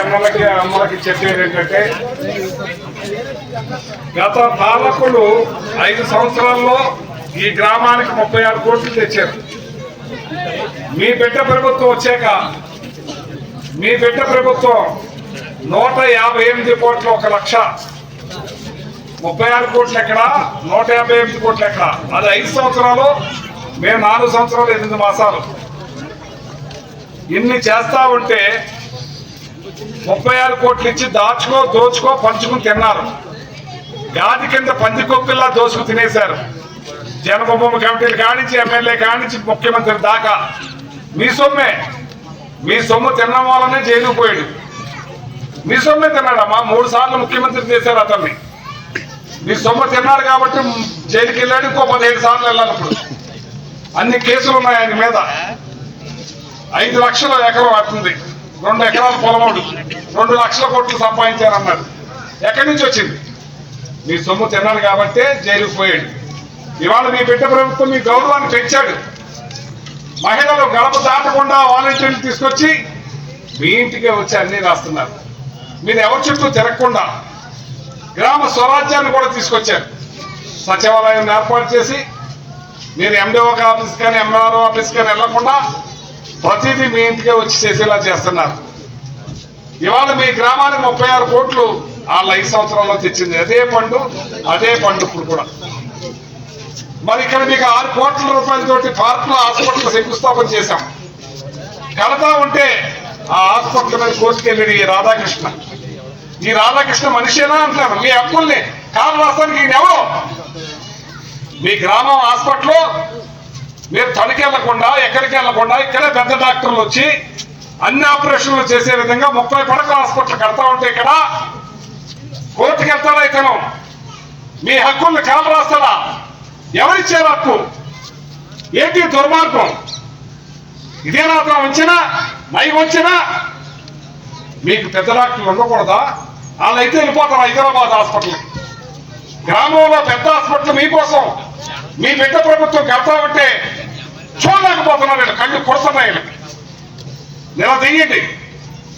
అమ్మలకి అమ్మలకి చెప్పేది ఏంటంటే గత పాలకులు ఐదు సంవత్సరాల్లో ఈ గ్రామానికి ముప్పై ఆరు కోట్లు తెచ్చారు. మీ బిడ్డ ప్రభుత్వం వచ్చాక మీ బిడ్డ ప్రభుత్వం నూట యాభై ఎనిమిది కోట్లు ఒక లక్ష. ముప్పై ఆరు కోట్లు ఎక్కడ? నూట యాభై ఎనిమిది కోట్లు ఎక్కడ? అది ఐదు సంవత్సరాలు మేము నాలుగు సంవత్సరాలు ఎనిమిది మాసాలు. ఇన్ని చేస్తా ఉంటే ముప్పై ఆరు కోట్లు ఇచ్చి దాచుకో దోచుకో పంచుకుని తిన్నారు. గాది కింద పందికొక్కుల్లా దోచుకు తినేశారు. జనభూమి కమిటీలు కానించి ఎమ్మెల్యే కానించి ముఖ్యమంత్రి దాకా. మీ సొమ్మే. మీ సొమ్ము తినడం వల్లనే జైలుకు పోయాడు. మీ సొమ్మే తిన్నాడమ్మా. మూడు సార్లు ముఖ్యమంత్రి చేశారు అతన్ని. మీ సొమ్ము తిన్నాడు కాబట్టి జైలుకి వెళ్ళాడు ఇంకో పదిహేడు సార్లు వెళ్ళాలి ఇప్పుడు. అన్ని కేసులు ఉన్నాయి ఆయన మీద. ఐదు లక్షల ఎకరం అవుతుంది రెండు ఎకరాల పొలమోడు. రెండు లక్షల కోట్లు సంపాదించారన్నారు ఎక్కడి నుంచి వచ్చింది? మీ సొమ్ము తిన్నాడు కాబట్టే జైలుకు పోయాడు. ఇవాళ మీ బిడ్డ ప్రభుత్వం మీ గౌరవాన్ని పెంచాడు. మహిళలు గడప దాటకుండా వాలంటీర్లు తీసుకొచ్చి మీ ఇంటికే వచ్చి అన్నీ రాస్తున్నారు. మీరు ఎవరి చుట్టూ తిరగకుండా గ్రామ స్వరాజ్యాన్ని కూడా తీసుకొచ్చారు. సచివాలయం ఏర్పాటు చేసి మీరు ఎండిఓ ఆఫీస్ కానీ ఎంఆర్ఓ ఆఫీస్ కానీ వెళ్ళకుండా ప్రతిదీ మీ ఇంటికే వచ్చి చేసేలా చేస్తున్నారు. ఇవాళ మీ గ్రామానికి ముప్పై ఆరు కోట్లు వాళ్ళ ఐదు సంవత్సరాల్లో తెచ్చింది. అదే పండు అదే పండు ఇప్పుడు కూడా. మరి ఇక్కడ మీకు ఆరు కోట్ల రూపాయలతోటి పార్కులో హాస్పిటల్ శంకుస్థాపన చేశాం. కడతా ఉంటే ఆ హాస్పిటల్ మీద కోసుకెళ్ళాడు ఈ రాధాకృష్ణ. ఈ రాధాకృష్ణ మనిషేనా అంటున్నాను. మీ హక్కుల్ని కాలు రాస్తానికి ఈయన ఎవరు? మీ గ్రామం హాస్పిటల్లో మీరు తనకి ఎక్కడికి వెళ్ళకుండా ఇక్కడే పెద్ద డాక్టర్లు వచ్చి అన్ని ఆపరేషన్లు చేసే విధంగా ముప్పై పడకల హాస్పిటల్ కడతా ఉంటే ఇక్కడ కోర్టుకి వెళ్తాడా ఇతను? మీ హక్కుల్ని కాలు రాస్తాడా? ఎవరిచ్చే హక్కు? ఏంటి దుర్మార్గం? ఇదేనా అతను వంచినా మై వంచినా మీకు పెద్ద డాక్టర్లు ఉండకూడదా? వాళ్ళైతే వెళ్ళిపోతారు హైదరాబాద్ హాస్పిటల్ గ్రామంలో పెద్ద హాస్పిటల్ మీకోసం. మీ బిడ్డ ప్రభుత్వం కడతామంటే చూడలేకపోతున్నారు వీళ్ళు. కళ్ళు కొడుతున్నాయి వీళ్ళకి నిల తీయండి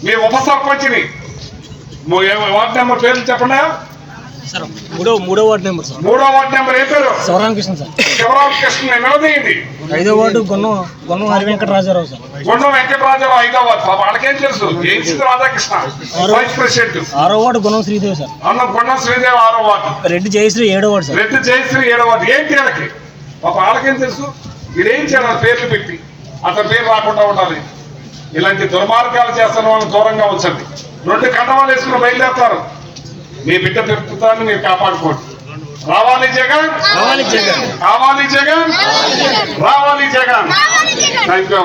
మీ ఉప సర్పంచ్ని వార్డు నెంబర్ పేర్లు చెప్పండి సార్ మూడో మూడో వార్డు నెంబర్ సార్. మూడో వార్డు నెంబర్ ఏ పేరు? సార్. నిలదీయండి ఐదో వార్డు గొన్నం గొన్నం హరి వెంకటరాజారావు సార్ వెంకటరాజారావు పాప వాళ్ళకేం తెలుసు? Radhakrishna vice president. ఆరో వార్డు గుణం శ్రీదేవి సార్. అన్న గుండం శ్రీదేవి ఆరో వార్డు. రెడ్డి జయశ్రీ ఏడో వార్డు సార్. రెడ్డి జయశ్రీ ఏడవ వార్డు. ఏంటి వాళ్ళకి పాప వాళ్ళకేం తెలుసు? వీడేం చేయాలి? పేర్లు పెట్టి. అతని పేరు రాకుండా ఉండాలి. ఇలాంటి దుర్మార్గాలు చేస్తున్న వాళ్ళని దూరంగా ఉంచండి. రెండు కండవాలు వేసుకుని బయలుదేరుతారు. మీ బిడ్డ పెరుగుతాన్ని మీరు కాపాడుకోండి. రావాలి జగన్. రావాలి జగన్. కావాలి జగన్. రావాలి జగన్. Thank you